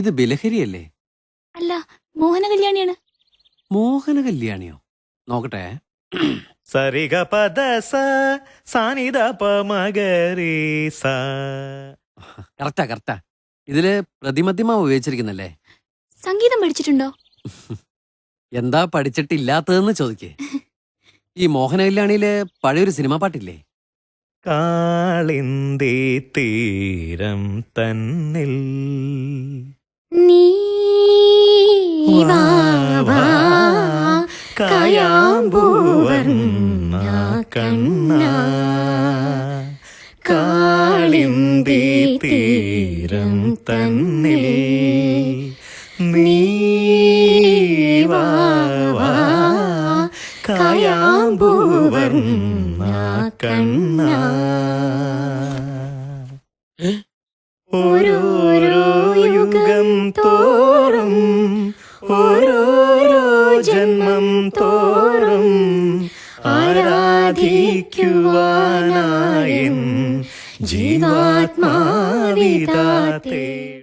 ഇത് ബിലഹരിയല്ലേ? അല്ല മോഹന കല്യാണിയാണ് മോഹന കല്യാണിയോ നോക്കട്ടെ. സരിഗ പദ സ സാനിദ പമഗരി സ കറക്റ്റാ കറക്റ്റാ. ഇതിൽ പ്രതിമധ്യമ ഉപയോഗിച്ചിരിക്കുന്നല്ലേ? സംഗീതം പഠിച്ചിട്ടുണ്ടോ? എന്താ പഠിച്ചിട്ടില്ലാത്തതെന്ന് ചോദിക്കേ. ഈ മോഹന കല്യാണിയിൽ പഴയൊരു സിനിമാ പാട്ടില്ലേ? കാളിന്തി തീരം തന്നിൽ. കായാമ്പൂവർണ കണ്ണ. കാളിന്തി തീരം തന്നിൽ നീ വാ, വാ, കായാമ്പൂവർണ കണ്ണ. ഓരോരോ യുഗം തോറും ഓരോരോ ജന്മം തോറും ആരാധിക്കുവാനായി ജീവാത്മാവിതാത്തേ.